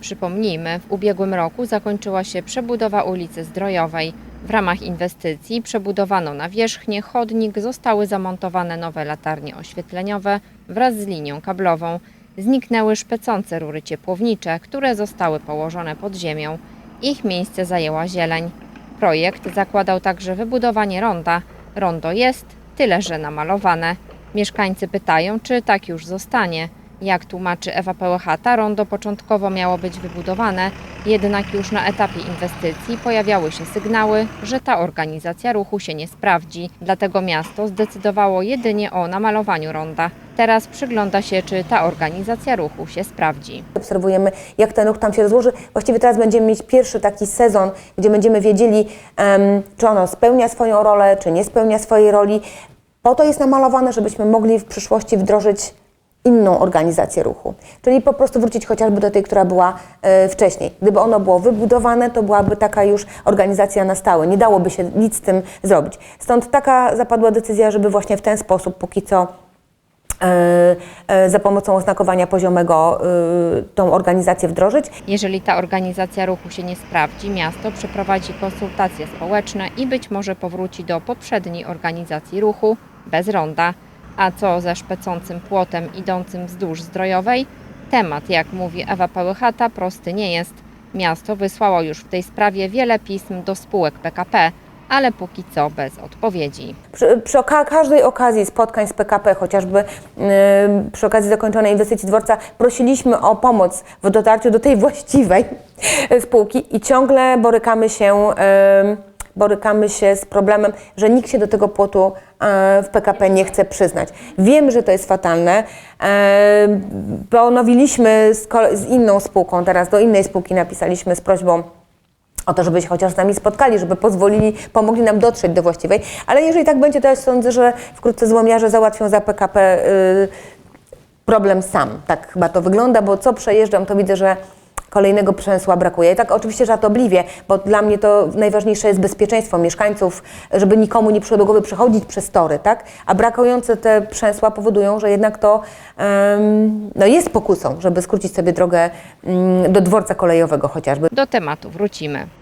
Przypomnijmy, w ubiegłym roku zakończyła się przebudowa ulicy Zdrojowej. W ramach inwestycji przebudowano nawierzchnię, chodnik, zostały zamontowane nowe latarnie oświetleniowe wraz z linią kablową. Zniknęły szpecące rury ciepłownicze, które zostały położone pod ziemią. Ich miejsce zajęła zieleń. Projekt zakładał także wybudowanie ronda. Rondo jest, tyle że namalowane. Mieszkańcy pytają, czy tak już zostanie. Jak tłumaczy Ewa Pełechata, rondo początkowo miało być wybudowane, jednak już na etapie inwestycji pojawiały się sygnały, że ta organizacja ruchu się nie sprawdzi. Dlatego miasto zdecydowało jedynie o namalowaniu ronda. Teraz przygląda się, czy ta organizacja ruchu się sprawdzi. Obserwujemy, jak ten ruch tam się rozłoży. Właściwie teraz będziemy mieć pierwszy taki sezon, gdzie będziemy wiedzieli, czy ono spełnia swoją rolę, czy nie spełnia swojej roli. Po to jest namalowane, żebyśmy mogli w przyszłości wdrożyć inną organizację ruchu. Czyli po prostu wrócić chociażby do tej, która była e, wcześniej. Gdyby ono było wybudowane, to byłaby taka już organizacja na stałe. Nie dałoby się nic z tym zrobić. Stąd taka zapadła decyzja, żeby właśnie w ten sposób póki co e, e, za pomocą oznakowania poziomego e, tą organizację wdrożyć. Jeżeli ta organizacja ruchu się nie sprawdzi, miasto przeprowadzi konsultacje społeczne i być może powróci do poprzedniej organizacji ruchu bez ronda. A co ze szpecącym płotem idącym wzdłuż zdrojowej? Temat, jak mówi Ewa Pałychata, prosty nie jest. Miasto wysłało już w tej sprawie wiele pism do spółek PKP, ale póki co bez odpowiedzi. Przy, przy każdej okazji spotkań z PKP, chociażby yy, przy okazji zakończonej inwestycji dworca, prosiliśmy o pomoc w dotarciu do tej właściwej spółki i ciągle borykamy się, yy, borykamy się z problemem, że nikt się do tego płotu yy, w PKP nie chce przyznać. Wiem, że to jest fatalne. Yy, Ponowiliśmy z inną spółką, teraz do innej spółki napisaliśmy z prośbą o to, żeby się chociaż z nami spotkali, żeby pozwolili, pomogli nam dotrzeć do właściwej. Ale jeżeli tak będzie, to ja sądzę, że wkrótce złomiarze załatwią za PKP y, problem sam. Tak chyba to wygląda, bo co przejeżdżam, to widzę, że kolejnego przemysła brakuje. I tak oczywiście żartobliwie, bo dla mnie to najważniejsze jest bezpieczeństwo mieszkańców, żeby nikomu nie przyszło do głowy przechodzić przez tory, tak? A brakujące te przęsła powodują, że jednak to em, no jest pokusą, żeby skrócić sobie drogę mm, do dworca kolejowego chociażby. Do tematu wrócimy.